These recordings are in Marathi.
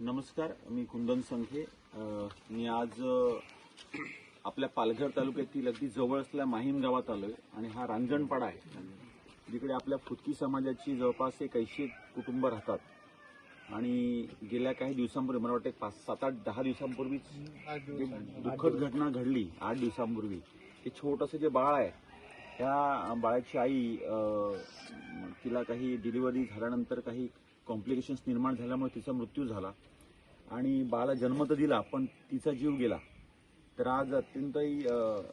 नमस्कार मी कुंदन संखे मी आज आपल्या पालघर तालुक्यातील अगदी जवळ असलेल्या माहीम गावात आलोय आणि हा रांजणपाडा आहे. जिकडे आपल्या फुटकी समाजाची जवळपास एक ऐंशी कुटुंब राहतात. आणि गेल्या काही दिवसांपूर्वी मला वाटतं एक पाच सात आठ दहा दिवसांपूर्वीच दुःखद घटना घडली आठ दिवसांपूर्वी हे छोटंसं जे बाळ आहे त्या बाळाची आई तिला काही डिलिव्हरी झाल्यानंतर काही कॉम्प्लिकेशन्स निर्माण झाल्यामुळे तिचा मृत्यू झाला. आणि बाळाला जन्म तर दिला पण तिचा जीव गेला. तर आज अत्यंतही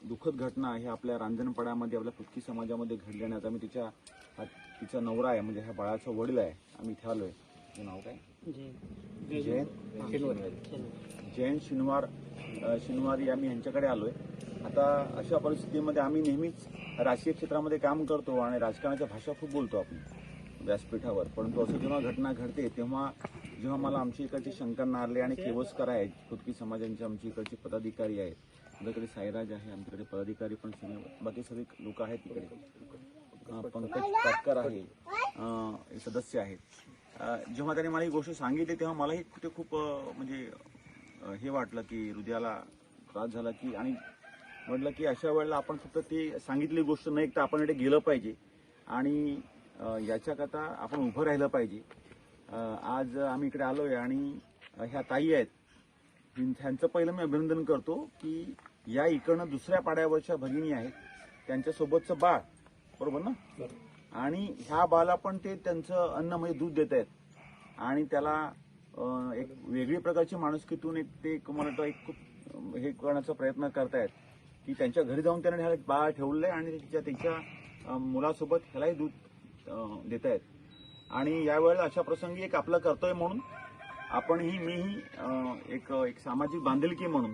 दुःखद घटना ही आपल्या रांजणपाड्यामध्ये आपल्या फुटकी समाजामध्ये घडली आणि आता मी तिच्या तिचा नवरा आहे. म्हणजे ह्या बाळाचा वडील आहे. आम्ही इथे आलोय. तुझं नाव काय? जयंत? जयंत शिनवार शिनवारी आम्ही यांच्याकडे आलोय. आता अशा परिस्थितीमध्ये आम्ही नेहमीच राजकीय क्षेत्रामध्ये काम करतो आणि राजकारणाच्या भाषा खूप बोलतो आपण. व्यासपीठावर. परंतु असं जेव्हा घटना घडते तेव्हा जेव्हा मला आमच्या इकडचे शंकर नारले आणि केवसकर आहेत खुदकी समाजांचे आमच्या इकडचे पदाधिकारी आहेत. आमच्याकडे साईराज आहे आमच्याकडे पदाधिकारी पण सगळे बाकी सगळे लोक आहेत तिकडे. पंकज काटकर आहे हे सदस्य आहेत. जेव्हा त्याने मला ही गोष्ट सांगितली तेव्हा मलाही कुठे खूप म्हणजे हे वाटलं की हृदयाला त्रास झाला की आणि म्हटलं की अशा वेळेला आपण फक्त ती सांगितली गोष्ट नाही तर आपण इथे गेलं पाहिजे. आणि याच्याकरता आपण उभं राहिलं पाहिजे. आज आम्ही इकडे आलो आहे आणि ह्या ताई आहेत. ह्यांचं पहिलं मी अभिनंदन करतो की या इकडनं दुसऱ्या पाड्यावरच्या भगिनी आहेत. त्यांच्यासोबतचं बाळ बरोबर ना? आणि ह्या बाळाला पण ते त्यांचं अन्न म्हणजे दूध देत आहेत. आणि त्याला एक वेगळी प्रकारची माणुसकीतून एक ते मला एक खूप हे करण्याचा प्रयत्न करतायत. की त्यांच्या घरी जाऊन त्याने ह्याला बाळ ठेवलं आहे आणि तिच्या त्यांच्या मुलासोबत ह्यालाही दूध देत आहेत आणि यावेळेला अशा प्रसंगी एक आपलं कर्तव्य म्हणून आपणही मीही एक एक सामाजिक बांधिलकी म्हणून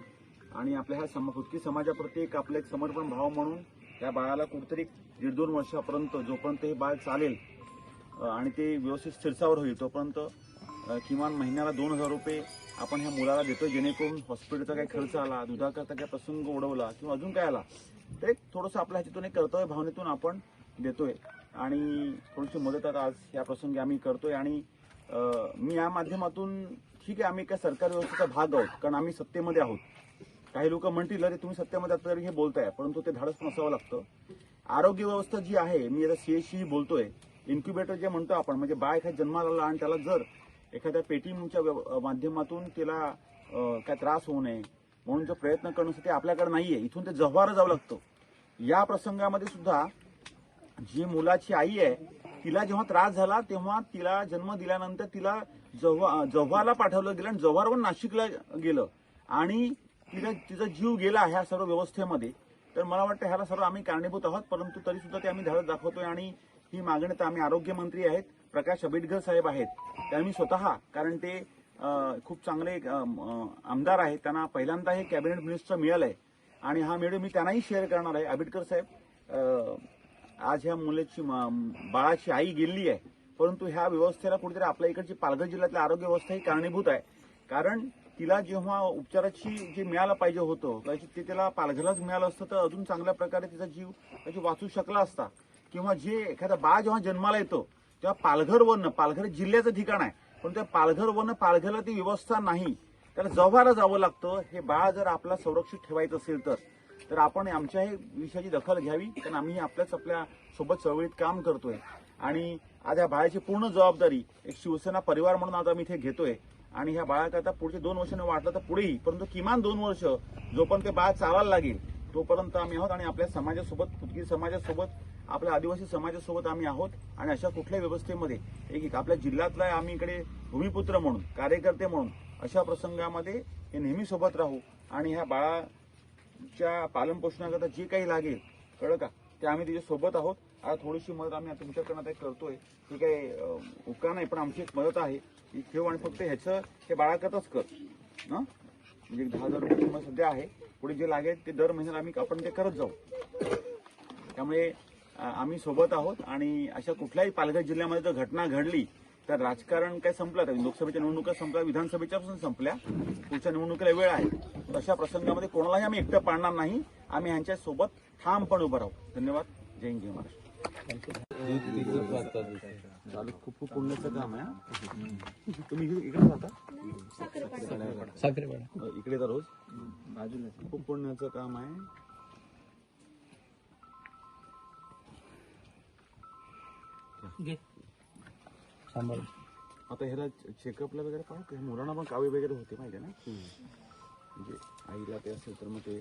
आणि आपल्या ह्या सम फुटकी समाजाप्रती एक आपलं एक समर्पण भाव म्हणून त्या बाळाला कुठेतरी दीड दोन वर्षापर्यंत जोपर्यंत हे बाळ चालेल आणि ते व्यवस्थित स्थिरसावर होईल तोपर्यंत किमान महिन्याला दोन हजार रुपये आपण ह्या मुलाला देतो जेणेकरून हॉस्पिटलचा काही खर्च आला दुधाकरता काही प्रसंग उडवला किंवा अजून काय आला तर एक थोडंसं आपल्या ह्याच्यातून एक कर्तव्य भावनेतून आपण देतोय. आणि थोडीशी मदत आता आज या प्रसंगी आम्ही करतोय. आणि मी या माध्यमातून ठीक आहे आम्ही काय सरकार व्यवस्थेचा भाग आहोत कारण आम्ही सत्तेमध्ये आहोत. काही लोक म्हणतील अरे तुम्ही सत्तेमध्ये आता तरी हे बोलताय. परंतु ते धाडस नसावं लागतं. आरोग्य व्यवस्था जी आहे मी आता सीएसशी बोलतोय. इन्क्युबेटर जे म्हणतो आपण म्हणजे बाळ एखाद्या जन्माला आला आणि त्याला जर एखाद्या पेटीएमच्या माध्यमातून त्याला काय त्रास होऊ नये म्हणून जो प्रयत्न करण्यासाठी आपल्याकडे नाहीये इथून ते जव्हार जावं लागतं. या प्रसंगामध्ये सुद्धा जी मुलाची आई आहे तिला जेव्हा त्रास झाला तेव्हा तिला जन्म दिल्यानंतर तिला जव्हा जव्हारला पाठवलं गेलं आणि जव्हारवर नाशिकला गेलं. आणि तिला तिचा जीव गेला ह्या सर्व व्यवस्थेमध्ये. तर मला वाटतं ह्याला सर्व आम्ही कारणीभूत आहोत परंतु तरी सुद्धा ते आम्ही धडक दाखवतोय आणि ही मागणी तर आम्ही आरोग्यमंत्री आहेत प्रकाश आंबेडकर साहेब आहेत. त्या मी स्वतः कारण ते खूप चांगले आमदार आहेत. त्यांना पहिल्यांदा हे कॅबिनेट मिनिस्टर मिळालंय. आणि हा व्हिडिओ मी त्यांनाही शेअर करणार आहे. आंबेडकर साहेब आज ह्या मुलाची बाळाची आई गेली आहे. परंतु ह्या व्यवस्थेला कुठेतरी आपल्या इकडची पालघर जिल्ह्यातल्या आरोग्य व्यवस्था ही कारणीभूत आहे. कारण तिला जेव्हा उपचाराची जे मिळालं पाहिजे होतं ते तिला पालघरलाच मिळालं असतं तर अजून चांगल्या प्रकारे तिचा जीव त्याची वाचू शकला असता. किंवा जे एखादा बाळ जेव्हा जन्माला येतो तेव्हा पालघर वरनं पालघर जिल्ह्याचं ठिकाण आहे. पण त्या पालघर वन पालघरला ती व्यवस्था नाही. त्याला जव्हारा जावं लागतं. हे बाळ जर आपला संरक्षित ठेवायचं असेल तर. तर आपण आमच्याही विषयाची दखल घ्यावी कारण आम्ही आपल्याच आपल्यासोबत चळवळीत काम करतोय. आणि आज या बाळाची पूर्ण जबाबदारी एक शिवसेना परिवार म्हणून आज आम्ही इथे घेतोय. आणि ह्या बाळाकरता पुढचे दोन वर्षांनी वाटलं तर पुढेही परंतु किमान दोन वर्ष जोपर्यंत ते बाळ चालायला लागेल तोपर्यंत आम्ही आहोत आणि आपल्या समाजासोबत पुतगी समाजासोबत आपल्या आदिवासी समाजासोबत आम्ही आहोत. आणि अशा कुठल्याही व्यवस्थेमध्ये एक एक आपल्या जिल्ह्यातला आम्ही इकडे भूमिपुत्र म्हणून कार्यकर्ते म्हणून अशा प्रसंगामध्ये हे नेहमी सोबत राहू. आणि ह्या बाळा च्या पालन पोषणाकरता जे काही लागेल कळलं का? ते आम्ही तिच्या सोबत आहोत. आता थोडीशी मदत आम्ही आता तुमच्याकडनं ते करतोय. ही काही उपकार नाही पण आमची एक मदत आहे. ती ठेव आणि फक्त ह्याचं हे बाळाकरताच कर. ना म्हणजे दहा हजार रुपये किंमत सध्या आहे. पुढे जे लागेल ते दर महिन्याला आम्ही आपण ते करत जाऊ. त्यामुळे आम्ही सोबत आहोत आणि अशा कुठल्याही पालघर जिल्ह्यामध्ये जर घटना घडली तर राजकारण काय संपलं तर लोकसभेच्या निवडणुका संपल्या विधानसभेच्या पासून संपल्या. पुढच्या निवडणुकीला वेळ आहे. अशा प्रसंगामध्ये कोणालाही आम्ही एकटं पाडणार नाही. आम्ही ह्यांच्या सोबत ठामपणे उभं राहू. धन्यवाद. जय हिंद जय महाराष्ट्र. चालू खूप खूप पुण्याचं काम आहे हा. तुम्ही इकडे इकडे जाता रोज. खूप पुण्याचं काम आहे. सांभाळ आता ह्याला चेकअपला वगैरे पाहतो मुलांना पण कावे वगैरे होते माहिती आहे ना? म्हणजे आईला ते असेल तर मग ते